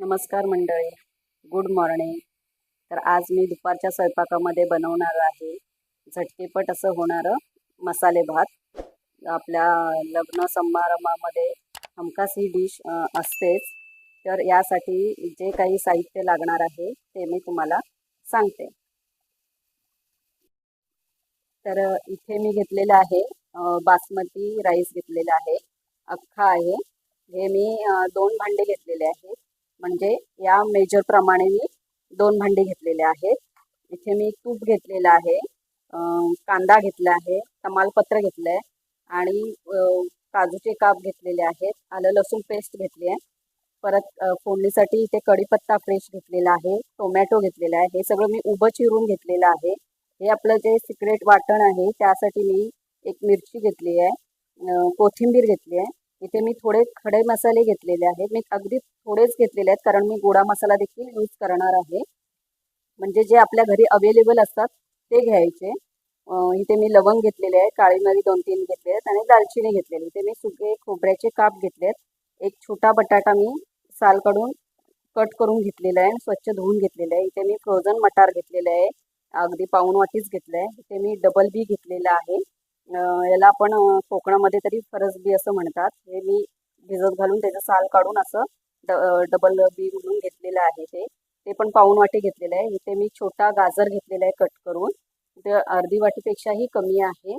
नमस्कार मंडळी. Good morning तर आज मी दुपारच्या स्वयंपाकामध्ये बनवणार आहे. झटकेपट असं होणारं मसाले भात. आपल्या लग्न समारंभामध्ये हमखास ही डिश असतेच. तर यासाठी जे काही साहित्य लागणार आहे ते मी तुम्हाला सांगते. तर इथे मी घेतलेलं आहे बासमती राईस घेतलेला आहे. अख्खा आहे. हे मी दोन भांडे घेतलेले आहेत. म्हणजे या मेजर प्रमाणे मी दोन भांडे घेतलेले आहेत. इथे मी तूप घेतलेलं आहे कांदा घेतला आहे तमालपत्र घेतलं आहे आणि काजूचे काप घेतलेले आहेत आलं लसूण पेस्ट घेतली आहे. परत फोडणीसाठी इथे कढीपत्ता फ्रेश घेतलेला आहे टोमॅटो घेतलेला आहे हे सगळं मी उभं चिरून घेतलेलं आहे. हे आपलं जे सिक्रेट वाटण आहे त्यासाठी मी एक मिरची घेतली आहे कोथिंबीर घेतली आहे. इथे मी थोडे खडे मसाले घेतलेले आहेत. मी अगदी थोडेच घेतलेले आहेत कारण मी गोडा मसाला देखील यूज करणार आहे. म्हणजे जे आपल्या घरी अवेलेबल असतात ते घ्यायचे. इथे मी लवंग घेतलेले आहे काळी मिरी दोन तीन घेतले आहेत आणि दालचिनी घेतलेली इथे मी सुके खोबऱ्याचे काप घेतले आहेत. एक छोटा बटाटा मी साल काढून कट करून घेतलेला आहे स्वच्छ धुवून घेतलेलं आहे. इथे मी फ्रोझन मटार घेतलेलं आहे. अगदी पाऊण वाटीच घेतलं आहे. इथे मी डबल बी घेतलेलं आहे. याला आपण कोकणामध्ये तरी फरसबी असं म्हणतात. हे मी भिजत घालून त्याचं साल काढून असं ड डबल बी म्हणून घेतलेलं आहे ते. ते पण पाऊण वाटी घेतलेलं आहे. इथे मी छोटा गाजर घेतलेला आहे कट करून. ते अर्धी वाटीपेक्षाही कमी आहे.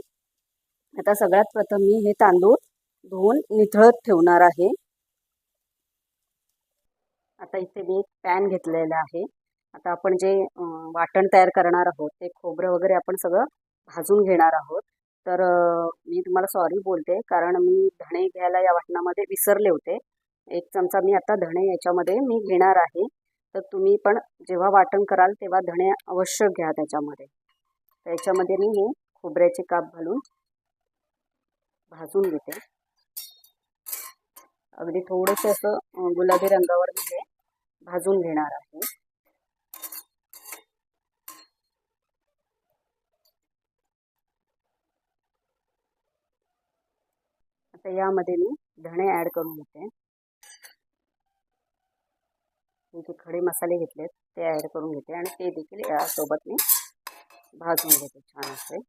आता सगळ्यात प्रथम मी हे तांदूळ धुवून निथळत ठेवणार आहे. आता इथे मी एक पॅन घेतलेला आहे. आता आपण जे वाटण तयार करणार आहोत ते खोबरं वगैरे आपण सगळं भाजून घेणार आहोत. तर मी तुम्हाला सॉरी बोलते. कारण मी धणे घ्यायला या वाटणामध्ये विसरले होते. एक चमचा मी आता धणे याच्यामध्ये मी घेणार आहे. तर तुम्ही पण जेव्हा वाटण कराल तेव्हा धणे अवश्य घ्या त्याच्यामध्ये. तर याच्यामध्ये मी हे खोबऱ्याचे काप घालून भाजून घेते. अगदी थोडंसं असं गुलाबी रंगावर मी हे भाजून घेणार आहे. आता यामध्ये मी धणे ॲड करून घेते. मी जे खडे मसाले घेतलेत ते ॲड करून घेते आणि ते देखील यासोबत मी भाजून घेते छान असे.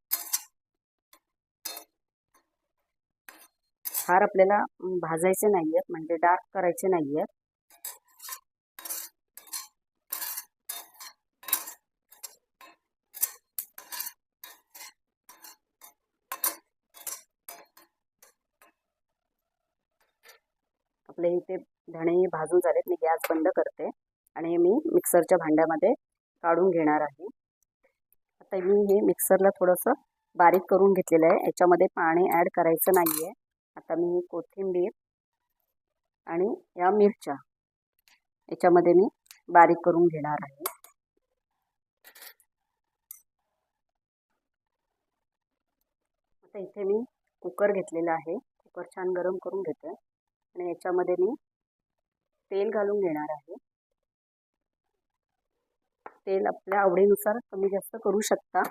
फार आपल्याला भाजायचे नाही आहेत म्हणजे डार्क करायचे नाही आहेत आपले इथे धणे भाजून झालेत. मी गॅस बंद करते आणि मी मिक्सरच्या भांड्यामध्ये काढून घेणार आहे. आता मी हे मिक्सरला थोडंसं बारीक करून घेतलेलं आहे. याच्यामध्ये पाणी ॲड करायचं नाही आहे आता मी कोथिंबीर आणि या मिरच्या याच्यामध्ये मी बारीक करून घेणार आहे. आता इथे मी कुकर घेतलेला आहे. कुकर छान गरम करून घेते. आणि याच्यामध्ये मी तेल घालून घेणार आहे. तेल आपल्या आवडीनुसार कमी जास्त करू शकता.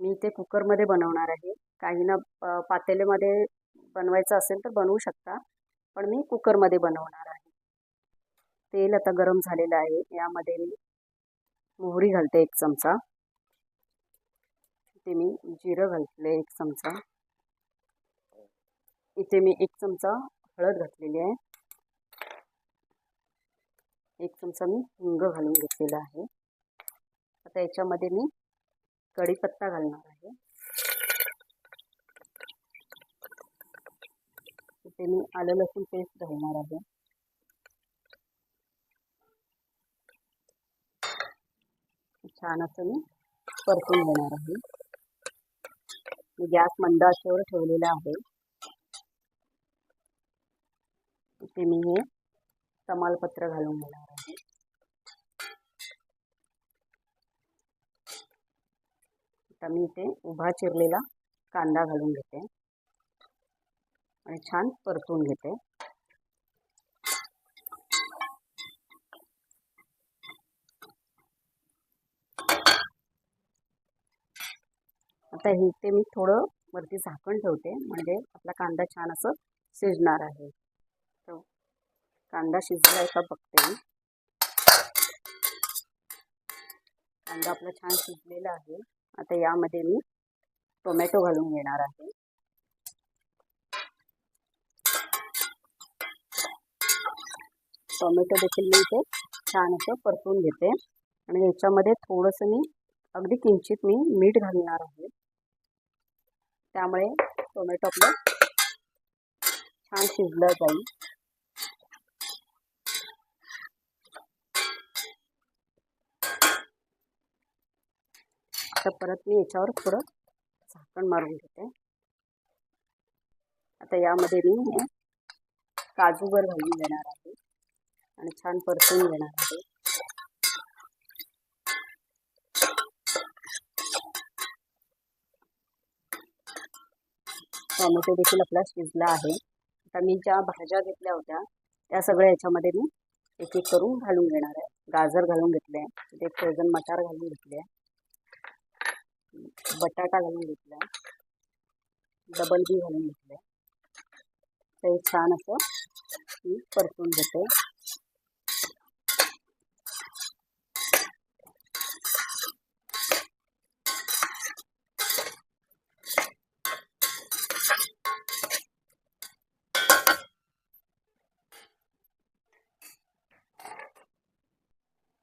मी ते कुकरमध्ये बनवणार आहे. काहींना प- पातेल्यामध्ये बनवायचं असेल तर बनवू शकता पण मी कुकरमध्ये बनवणार आहे. तेल आता गरम झालेलं आहे. यामध्ये मी मोहरी घालते एक चमचा. ते मी जिरं घालते एक चमचा. इथे मी एक चमचा हळद घातलेली आहे. एक चमचा मी हिंग घालून घेतलेला आहे. आता याच्यामध्ये मी कढीपत्ता घालणार आहे. इथे मी आलं लसूण पेस्ट घालणार आहे. छान असं मी परतून घेणार आहे. मी गॅस मंद आचेवर ठेवलेला आहे. इथे मी हे तमालपत्र घालून घेणार आहे. आता मी इथे उभा चिरलेला कांदा घालून घेते. आणि छान परतून घेते. आता हे इथे मी थोडं वरती झाकण ठेवते. म्हणजे आपला कांदा छान असं शिजणार आहे. कांदा शिजलाय का बघते कांदा आपला छान शिजलेला आहे. आता यामध्ये मी टोमॅटो घालून घेणार आहे. टोमॅटो देखील मी इथे छान असं परतून घेते. आणि याच्यामध्ये थोडंसं मी अगदी किंचित मी मीठ घालणार आहे. त्यामुळे टोमॅटो आपलं छान शिजलं जाईल. आता परत मी याच्यावर थोडं झाकण मारून घेते. आता यामध्ये मी काजूवर घालून घेणार आहे आणि छान परतून घेणार आहे. टोमॅटो देखील आपला शिजला आहे. आता मी ज्या भाज्या घेतल्या होत्या त्या सगळ्या याच्यामध्ये मी एक एक करून घालून घेणार आहे. गाजर घालून घेतले एक फ्रोझन मटार घालून घेतले. आहे बटाटा घालून घेतला. डबल बी घालून घेतलं. ते छान असं मी परतून घेते.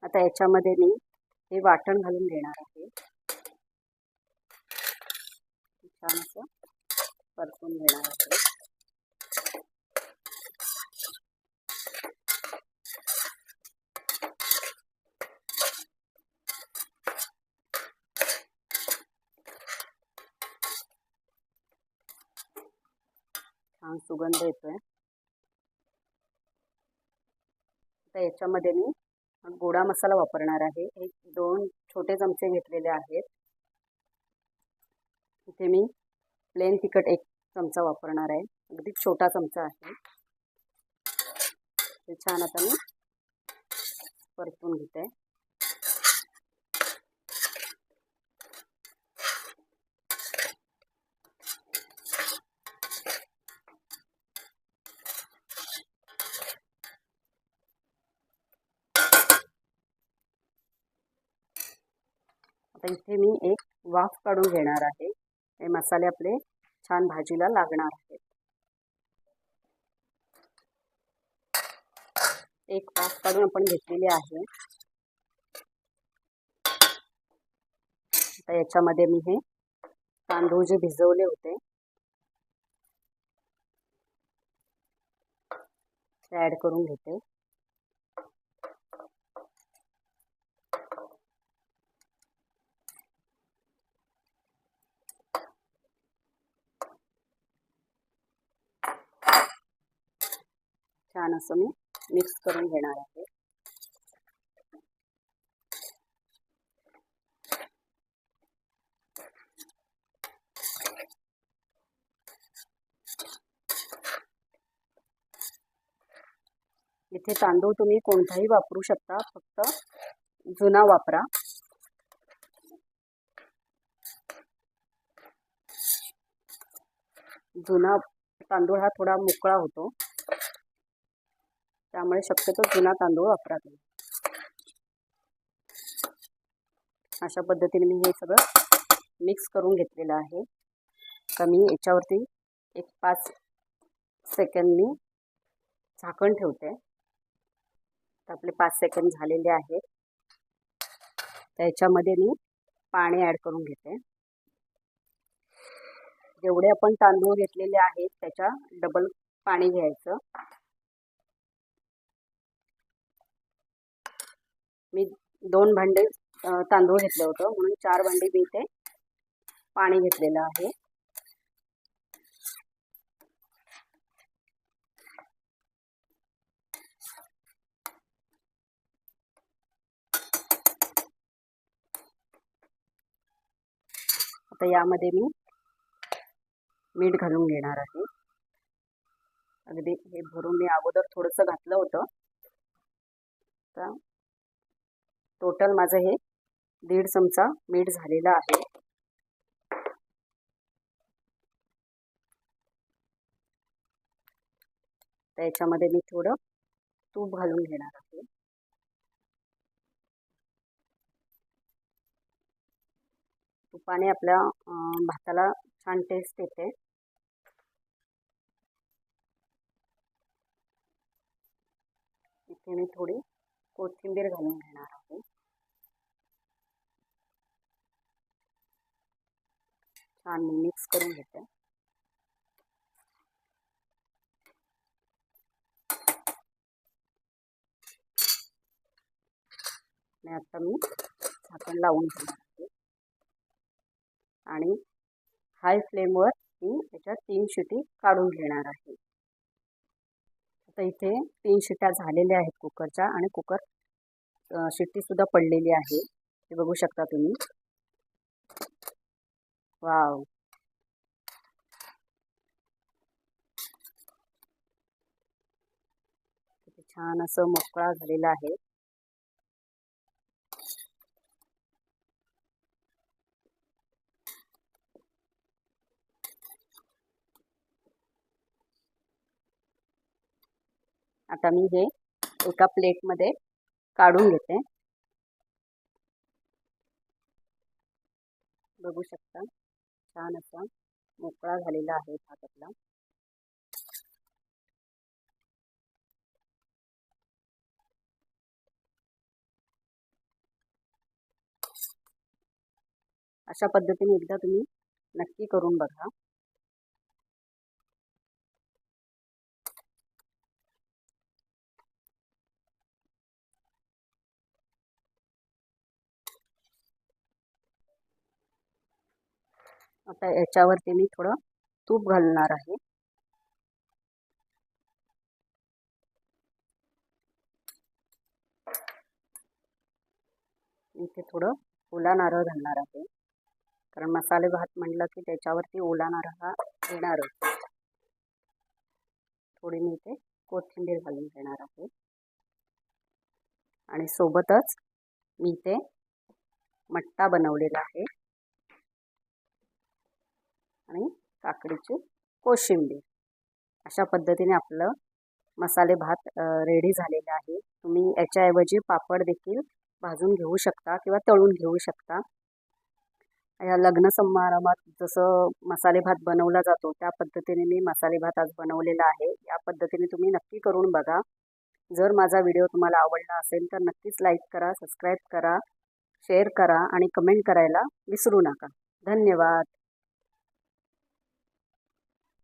आता याच्यामध्ये मी हे वाटण घालून घेणार आहे. छान असं परतून घेणार आहे छान सुगंध येतोय. आता याच्यामध्ये मी गोडा मसाला वापरणार आहे. एक दोन छोटे चमचे घेतलेले आहेत. इथे मी प्लेन तिखट एक चमचा वापरणार आहे. अगदी छोटा चमचा आहे. ते छान आता मी परतून घेते. आता इथे मी एक वाफ काढून घेणार आहे. हे मसाले आपले छान भाजीला लागणार आहेत. एक पाक काढून आपण घेतलेली आहे. आता याच्यामध्ये मी हे तांदूळ जे भिजवले होते ते ॲड करून घेते. छान असं मी मिक्स करून घेणार आहे. इथे तांदूळ तुम्ही कोणताही वापरू शकता फक्त जुना वापरा. जुना तांदूळ हा थोडा मोकळा होतो. त्यामुळे शक्यतो जुना तांदूळ वापरा तुम्ही अशा पद्धतीने मी हे सगळं मिक्स करून घेतलेलं आहे. का मी याच्यावरती एक पाच सेकंद मी झाकण ठेवते. तर आपले पाच सेकंद झालेले आहेत. त्याच्यामध्ये मी पाणी ॲड करून घेते. जेवढे आपण तांदूळ घेतलेले आहेत त्याच्या डबल पाणी घ्यायचं. मी दोन भांडे तांदूळ घेतलं होतं. म्हणून चार भांडे मी इथे पाणी घेतलेलं आहे. आता यामध्ये मी मीठ घालून घेणार आहे. अगदी हे भरून मी अगोदर थोडंसं घातलं होतं. तर टोटल माझं हे दीड चमचा मीठ झालेलं आहे. त्याच्यामध्ये मी थोडं तूप घालून घेणार आहे. तुपाने आपल्या भाताला छान टेस्ट येते. इथे मी थोडी कोथिंबीर घालून घेणार आहे. छान मी मिक्स करून घेते. आणि आता मी झाकण लावून घेणार आहे. आणि हाय फ्लेमवर मी त्याच्यात तीन शिटी काढून घेणार आहे. आता इथे तीन शिट्या झालेल्या आहेत कुकरच्या आणि कुकर शिट्टीसुद्धा पडलेली आहे. हे बघू शकता तुम्ही. वाव किती छान असं मोकळा झालेला आहे. आता मी हे एका प्लेटमध्ये काढून घेते. बघू शकता. छान असा मोकळा झालेला आहे भात आपला अशा पद्धतीने एकदा तुम्ही नक्की करून बघा. आता याच्यावरती मी थोडं तूप घालणार आहे. इथे थोडं ओला नारळ घालणार आहे. कारण मसाले भात म्हटलं की त्याच्यावरती ओला नारळ हा येणारच थोडी मी इथे कोथिंबीर घालून घेणार आहे. आणि सोबतच मी इथे मट्टा बनवलेला आहे. आणि काकडीची कोशिंबीर. अशा पद्धतीने आपलं मसाले भात रेडी झालेलं आहे. तुम्ही याच्याऐवजी पापड देखील भाजून घेऊ शकता किंवा तळून घेऊ शकता. या लग्न समारंभात जसं मसाले भात बनवला जातो त्या पद्धतीने मी मसाले भात आज बनवलेला आहे. या पद्धतीने तुम्ही नक्की करून बघा. जर माझा व्हिडिओ तुम्हाला आवडला असेल तर नक्कीच लाईक करा सबस्क्राईब करा शेअर करा आणि कमेंट करायला विसरू नका. धन्यवाद.